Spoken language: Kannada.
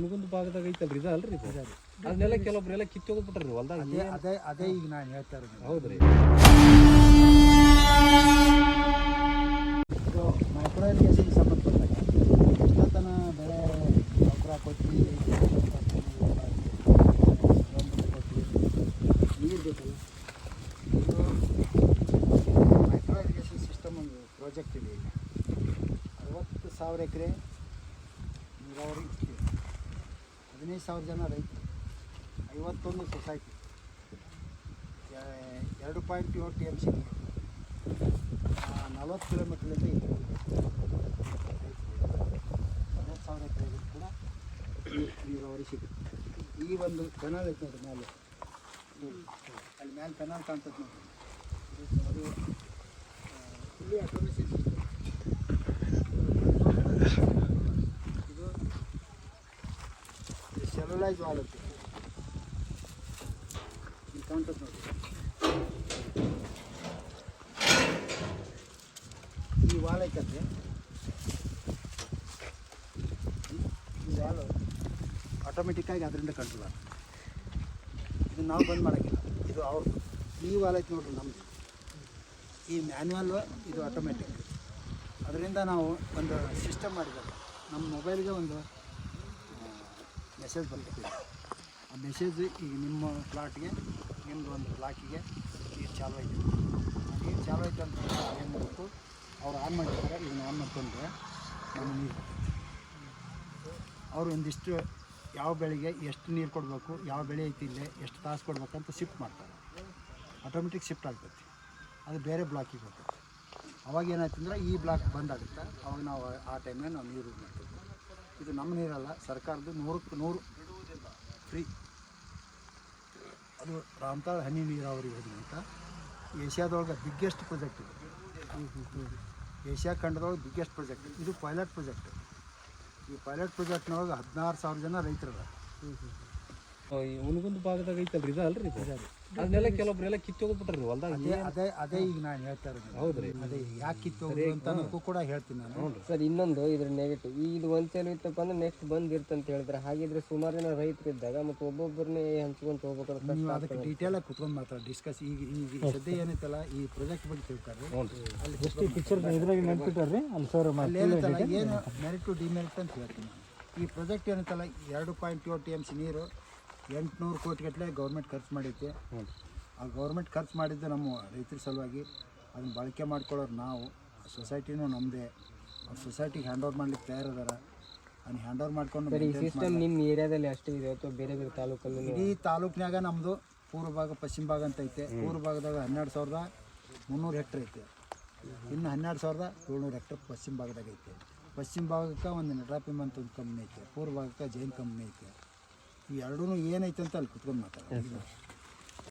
ಹುನಗುಂದ ಭಾಗದಾಗ ಐತಲ್ರಿ ಇದು ಅಲ್ರಿ ಅದನ್ನೆಲ್ಲ ಕೆಲವೊಬ್ರೆಲ್ಲ ಕಿತ್ತು ಹೋಗ್ಬಿಟ್ರಿ ಹೊಲ್ದಾಗ ಅದೇ ಅದೇ ಅದೇ ಈಗ ನಾನು ಹೇಳ್ತಾ ಇರೋದು. ಹೌದ್ರಿ. ಇದು ಮೈಕ್ರೋ ಇರಿಗೇಷನ್ ಸಂಬಂಧಪಟ್ಟಾಗ ಎಷ್ಟೊತ್ತನ ಬೆಳೆ ಗೊಬ್ಬರ ಕೊಟ್ಟು ನೀರು ಬೇಕಲ್ಲ? ಇದು ಮೈಕ್ರೋ ಇರಿಗೇಷನ್ ಸಿಸ್ಟಮ್ ಒಂದು ಪ್ರಾಜೆಕ್ಟ್ ಇದೆ ಈಗ. ಅರವತ್ತು ಸಾವಿರ ಎಕರೆ ನೀರಾವರಿ ಹದಿನೈದು ಸಾವಿರ ಜನ ರೈತರು. ಐವತ್ತೊಂದು ಸೊಸೈಟಿ ಎರಡು ಪಾಯಿಂಟ್ ಏಳು ಟಿ ಎಂ ಸಿ ನಲ್ವತ್ತು ಕಿಲೋಮೀಟ್ರ್ಲಿಂದ ಇದೆ. ಅರವತ್ತು ಸಾವಿರ ಎಕರೆಗೂ ಕೂಡ ನೀರಾವರಿ ಸಿಗುತ್ತೆ. ಈ ಒಂದು ಕೆನಾಲ್ ಐತೆ ನೋಡಿ ಮೇಲೆ ಅಲ್ಲಿ ಮೇಲೆ ಕೆನಾಲ್ ಕಾಣ್ತದೆ ನೋಡಿ ಅದು ಇಲ್ಲಿ ಆಟೋಮೇಷನ್ ಸಿಸ್ಟಮ್ ಇದು ವಾಲ್ ಅಂತ ಇಲ್ಲಿ ನೋಡಿ ಈ ವಾಲ್ ಐತಂದ್ರೆ ಈ ವಾಲ್ ಆಟೋಮೆಟಿಕ್ಕಾಗಿ ಅದರಿಂದ ಕಂಟ್ರೋಲ್ ಆಗುತ್ತೆ ಇದು ನಾವು ಬಂದ್ ಮಾಡೋಕ್ಕಿಲ್ಲ. ಇದು ಅವ್ರದ್ದು ಈ ವಾಲ್ ಐತೆ ನೋಡ್ರಿ ನಮ್ಮದು ಈ ಮ್ಯಾನ್ಯಲ್ ಇದು ಆಟೋಮೆಟಿಕ್ ಅದರಿಂದ ನಾವು ಒಂದು ಸಿಸ್ಟಮ್ ಮಾಡಿದ್ದಾರೆ. ನಮ್ಮ ಮೊಬೈಲ್ಗೆ ಒಂದು ಮೆಸೇಜ್ ಬರ್ತದೆ ಆ ಮೆಸೇಜ್ ಈಗ ನಿಮ್ಮ ಪ್ಲಾಟ್ಗೆ ನಿಮ್ಮದು ಒಂದು ಬ್ಲಾಕಿಗೆ ನೀರು ಚಾಲು ಆಯಿತು. ನೀರು ಚಾಲು ಆಯಿತು ಅಂತ ಏನು ಮಾಡಬೇಕು? ಅವ್ರು ಆನ್ ಮಾಡಿದ್ದಾರೆ ಇದನ್ನು ಆನ್ ಮಾಡ್ಕೊಂಡ್ರೆ ನಮ್ಮ ನೀರು ಬರ್ತೈತೆ. ಅವರು ಒಂದಿಷ್ಟು ಯಾವ ಬೆಳೆಗೆ ಎಷ್ಟು ನೀರು ಕೊಡಬೇಕು, ಯಾವ ಬೆಳೆ ಐತಿ ಇಲ್ಲೇ, ಎಷ್ಟು ತಾಸು ಕೊಡ್ಬೇಕಂತ ಶಿಫ್ಟ್ ಮಾಡ್ತಾರೆ. ಆಟೋಮೆಟಿಕ್ ಶಿಫ್ಟ್ ಆಗ್ತೈತಿ. ಅದು ಬೇರೆ ಬ್ಲಾಕಿಗೆ ಹೋಗ್ತೈತಿ. ಅವಾಗ ಏನಾಯ್ತು ಅಂದ್ರೆ ಈ ಬ್ಲಾಕ್ ಬಂದಾಗುತ್ತೆ ಅವಾಗ ನಾವು ಆ ಟೈಮ್ನಾಗ ನಾವು ನೀರು ಮಾಡ್ತೀವಿ. ಇದು ನಮ್ಮ ನೀರಲ್ಲ, ಸರ್ಕಾರದ್ದು ನೂರಕ್ಕೆ ನೂರು. ಫ್ರೀ ಅದು ರಾಮತಾಳ ಹನಿ ನೀರಾವರಿ ಯೋಜನೆ ಅಂತ. ಏಷ್ಯಾದೊಳಗೆ ಬಿಗ್ಗೆಸ್ಟ್ ಪ್ರಾಜೆಕ್ಟ್ ಇದು. ಏಷ್ಯಾ ಖಂಡದೊಳಗೆ ಬಿಗ್ಗೆಸ್ಟ್ ಪ್ರಾಜೆಕ್ಟ್ ಇದು ಪೈಲಟ್ ಪ್ರಾಜೆಕ್ಟ್ ಈ ಪೈಲಟ್ ಪ್ರಾಜೆಕ್ಟ್ನೊಳಗೆ ಹದಿನಾರು ಸಾವಿರ ಜನ ರೈತರು ಅದಾರ ಈ ಹುನಗುಂದ ಭಾಗದಾಗ ಐತಲ್ರಿ ಇದಲ್ರಿ ಅಲ್ರಿ ಇದು? ಅದನ್ನೆಲ್ಲ ಕೆಲವೊಬ್ರೆಲ್ಲ ಕಿತ್ತು ಹೋಗ್ಬಿಟ್ರಿ ಹೊಲ್ದಾಗ ಅದೇ ಅದೇ ಅದೇ ಈಗ ನಾನು ಹೇಳ್ತಾ ಇರೋದು. ಹೌದ್ರಿ. ಅದೇ ಯಾಕೆ ಕಿತ್ತು ಹೋಗುದು ಅಂತ ಅನ್ನೋದಕ್ಕೂ ಕೂಡ ಹೇಳ್ತೀನಿ ನಾನು. ಸರ್ ಇನ್ನೊಂದು ಇದ್ರ ನೆಗೆಟಿವ್ ಇದು ಒಂದು ಚೇಲು ಇತ್ತಪ್ಪ ಅಂದ್ರೆ ನೆಕ್ಸ್ಟ್ ಬಂದಿರ್ತ ಅಂತ ಹೇಳಿದ್ರೆ ಹಾಗಿದ್ರೆ ಸುಮಾರು ಜನ ರೈತರು ಇದ್ದಾಗ ಮತ್ತು ಒಬ್ಬೊಬ್ಬರನ್ನೇ ಹಂಚ್ಕೊಂತ ಹೋಗ್ಬೇಕಾದ್ರೆ ನೀವು ಅದಕ್ಕೆ ಡೀಟೇಲ್ ಆಗಿ ಕುತ್ಕೊಂಡು ಮಾತ್ರ ಡಿಸ್ಕಸ್ ಈಗ ಈಗ ಸದ್ಯ ಏನೈತಲ್ಲ ಈ ಪ್ರಾಜೆಕ್ಟ್ ಬಗ್ಗೆ ತಿಳ್ಕೊಂಡ್ರಿ ಅಲ್ಲಿ ಪಿಕ್ಚರ್ ಇದ್ರಾಗ ನೆನ್ಪಿಟ್ಟಾರ್ರಿ ಅಲ್ಲಿ ಸರ್ ಅಲ್ಲಿ ಏನೈತಲ್ಲ ಏನು ಮೆರಿಟ್ ಟು ಡಿಮೆರಿಟ್ ಅಂತ ಹೇಳ್ತೀನಿ. ಈ ಪ್ರಾಜೆಕ್ಟ್ ಏನೈತಲ್ಲ ಎರಡು ಪಾಯಿಂಟ್ ಏಳು ಟಿ ಎಂ ಸಿ ನೀರು ಎಂಟುನೂರು ಕೋಟಿ ಗಟ್ಟಲೆ ಗೌರ್ಮೆಂಟ್ ಖರ್ಚು ಮಾಡೈತೆ ಆ ಗೌರ್ಮೆಂಟ್ ಖರ್ಚು ಮಾಡಿದ್ದು ನಮ್ಮ ರೈತರ ಸಲುವಾಗಿ ಅದನ್ನ ಬಳಕೆ ಮಾಡ್ಕೊಳ್ಳೋರು ನಾವು ಸೊಸೈಟಿನೂ ನಮ್ಮದೇ ಆ ಸೊಸೈಟಿಗೆ ಹ್ಯಾಂಡ್ ಓವರ್ ಮಾಡ್ಲಿಕ್ಕೆ ತಯಾರದಾರ. ಅದನ್ನ ಹ್ಯಾಂಡ್ ಓವರ್ ಮಾಡ್ಕೊಂಡು ಸರ್ ಈ ಸಿಸ್ಟಮ್ ನಿಮ್ಮ ಏರಿಯಾದಲ್ಲಿ ಅಷ್ಟೇ ಇದೆ ಅಥವಾ ಬೇರೆ ಬೇರೆ ತಾಲೂಕಲ್ಲಿ? ಇಡೀ ತಾಲೂಕಿನಾಗ ನಮ್ಮದು ಪೂರ್ವ ಭಾಗ ಪಶ್ಚಿಮ ಭಾಗ ಅಂತ ಐತೆ. ಪೂರ್ವ ಭಾಗದಾಗ ಹನ್ನೆರಡು ಸಾವಿರದ ಮುನ್ನೂರು ಹೆಕ್ಟರ್ ಐತೆ. ಇನ್ನು ಹನ್ನೆರಡು ಸಾವಿರದ ಏಳ್ನೂರು ಹೆಕ್ಟರ್ ಪಶ್ಚಿಮ ಭಾಗದಾಗ ಐತೆ. ಪಶ್ಚಿಮ ಭಾಗಕ್ಕೆ ಒಂದು ನಟ್ರಾಪಿಮ್ ಅಂತ ಒಂದು ಕಂಪ್ನಿ ಐತೆ. ಪೂರ್ವ ಭಾಗಕ್ಕೆ ಜೈನ್ ಕಂಪ್ನಿ ಐತೆ. ಎರಡೂ ಏನೈತೆ ಅಂತ ಅಲ್ಲಿ ಕುತ್ಕೊಂಡು ಮಾತಾಡೋದು.